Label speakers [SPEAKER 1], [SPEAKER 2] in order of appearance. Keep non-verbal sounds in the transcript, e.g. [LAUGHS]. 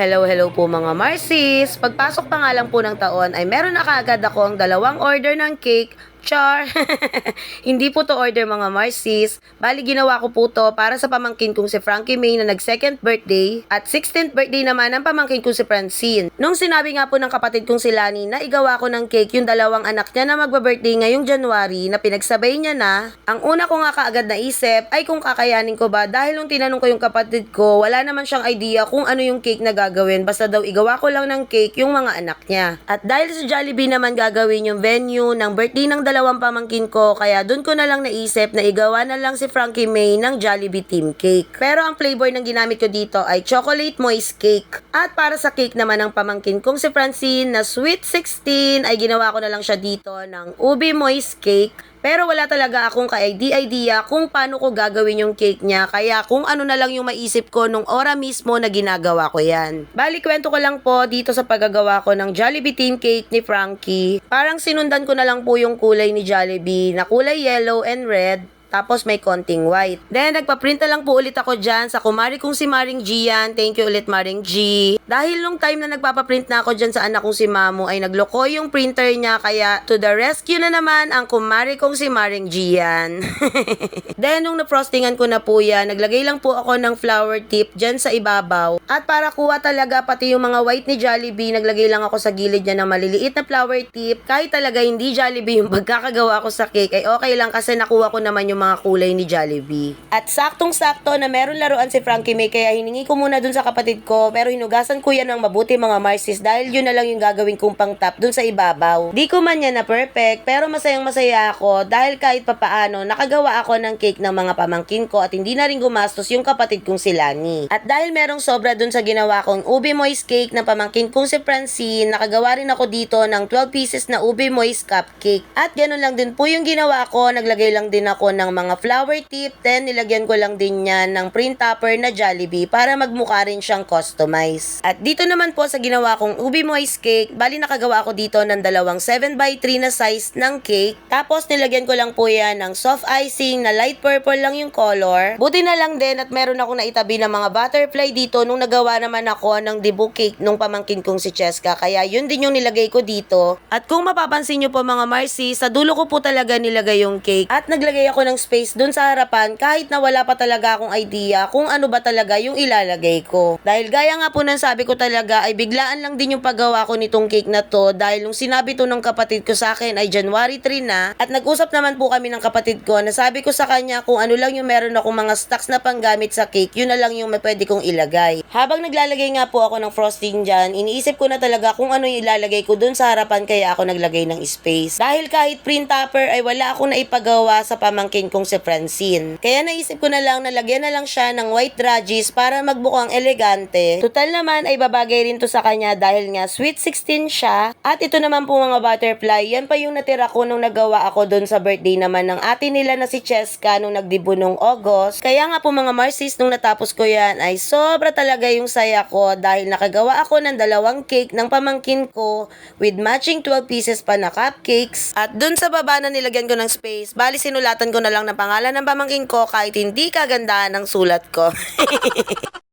[SPEAKER 1] Hello, hello po mga Marcies! Pagpasok pa nga lang po ng taon ay meron na kaagad ako ang dalawang order ng cake Char! [LAUGHS] Hindi po to order mga Marcies. Bali, ginawa ko po to para sa pamangkin kong si Frankie May na nag-second birthday at 16th birthday naman ng pamangkin kong si Francine. Nung sinabi nga po ng kapatid kong si Lani na igawa ko ng cake yung dalawang anak niya na magba-birthday ngayong January na pinagsabay niya na, ang una ko nga kaagad naisip ay kung kakayanin ko ba dahil nung tinanong ko yung kapatid ko, wala naman siyang idea kung ano yung cake na gagawin. Basta daw igawa ko lang ng cake yung mga anak niya. At dahil sa Jollibee naman gagawin yung venue ng birthday ng dalawang pamangkin ko, kaya dun ko na lang naisip na igawa na lang si Frankie May ng Jollibee Team Cake. Pero ang flavor ng ginamit ko dito ay chocolate moist cake. At para sa cake naman ng pamangkin kong si Francine na sweet 16 ay ginawa ko na lang siya dito ng ubi moist cake. Pero wala talaga akong ka-idea kung paano ko gagawin yung cake niya. Kaya kung ano na lang yung maisip ko nung ora mismo na ginagawa ko yan. Bali, kwento ko lang po dito sa paggagawa ko ng Jollibee Team Cake ni Frankie. Parang sinundan ko na lang po yung kulay ni Jollibee na kulay yellow and red. Tapos may konting white. Then, nagpa-print na lang po ulit ako dyan sa kumari kong si Maring Gian. Thank you ulit Maring G. Dahil nung time na nagpapaprint na ako dyan sa anak kong si Mamu ay nagloko yung printer niya. Kaya to the rescue na naman ang kumari kong si Maring Gian. [LAUGHS] Then, nung na-frostingan ko na po yan, naglagay lang po ako ng flower tip dyan sa ibabaw. At para kuha talaga pati yung mga white ni Jollibee, naglagay lang ako sa gilid niya ng maliliit na flower tip. Kahit talaga hindi Jollibee yung [LAUGHS] pagkakagawa ko sa cake, ay okay lang kasi nakuha ko naman yung mga kulay ni Jollibee. At saktong-sakto na meron laruan si Frankie May, kaya hiningi ko muna dun sa kapatid ko, pero hinugasan ko yan ng mabuti mga Marcies dahil yun na lang yung gagawin kong pang top dun sa ibabaw. Di ko man yan na perfect, pero masayang masaya ako dahil kahit papaano, nakagawa ako ng cake ng mga pamangkin ko at hindi na rin gumastos yung kapatid kong si Lani. At dahil merong sobra dun sa ginawa kong ube moist cake ng pamangkin kong si Francine, nakagawa rin ako dito ng 12 pieces na ube moist cupcake. At ganun lang din po yung ginawa ko, naglagay lang din ako ng mga flower tip, then nilagyan ko lang din yan ng print topper na Jollibee para magmukha rin siyang customize. At dito naman po sa ginawa kong ube moist cake, bali nakagawa ako dito ng dalawang 7x3 na size ng cake. Tapos nilagyan ko lang po yan ng soft icing na light purple lang yung color. Buti na lang din at meron ako naitabi ng mga butterfly dito nung nagawa naman ako ng dibu cake nung pamangkin kong si Cheska. Kaya yun din yung nilagay ko dito. At kung mapapansin nyo po mga Marcy, sa dulo ko po talaga nilagay yung cake. At naglagay ako ng space dun sa harapan kahit na wala pa talaga akong idea kung ano ba talaga yung ilalagay ko. Dahil gaya nga po ng sabi ko talaga ay biglaan lang din yung paggawa ko nitong cake na to dahil nung sinabi to ng kapatid ko sa akin ay January 3 na at nag-usap naman po kami ng kapatid ko na sabi ko sa kanya kung ano lang yung meron akong mga stocks na panggamit sa cake, yun na lang yung may pwede kong ilagay. Habang naglalagay nga po ako ng frosting dyan, iniisip ko na talaga kung ano yung ilalagay ko dun sa harapan kaya ako naglagay ng space. Dahil kahit print topper ay wala akong naipagawa sa pamangkin kong si Francine. Kaya naisip ko na lang na lagyan na lang siya ng white dragis para magbukang elegante. Total naman ay babagay rin to sa kanya dahil nga sweet 16 siya. At ito naman po mga butterfly, yan pa yung natira ko nung nagawa ako dun sa birthday naman ng ate nila na si Cheska nung nagdibo nung August. Kaya nga po mga Marcies, nung natapos ko yan ay sobra talaga yung saya ko dahil nakagawa ako ng dalawang cake ng pamangkin ko with matching 12 pieces pa na cupcakes. At dun sa baba na nilagyan ko ng space, bali sinulatan ko na lang ng pangalan ng pamangkin ko kahit hindi kagandahan ng sulat ko. [LAUGHS]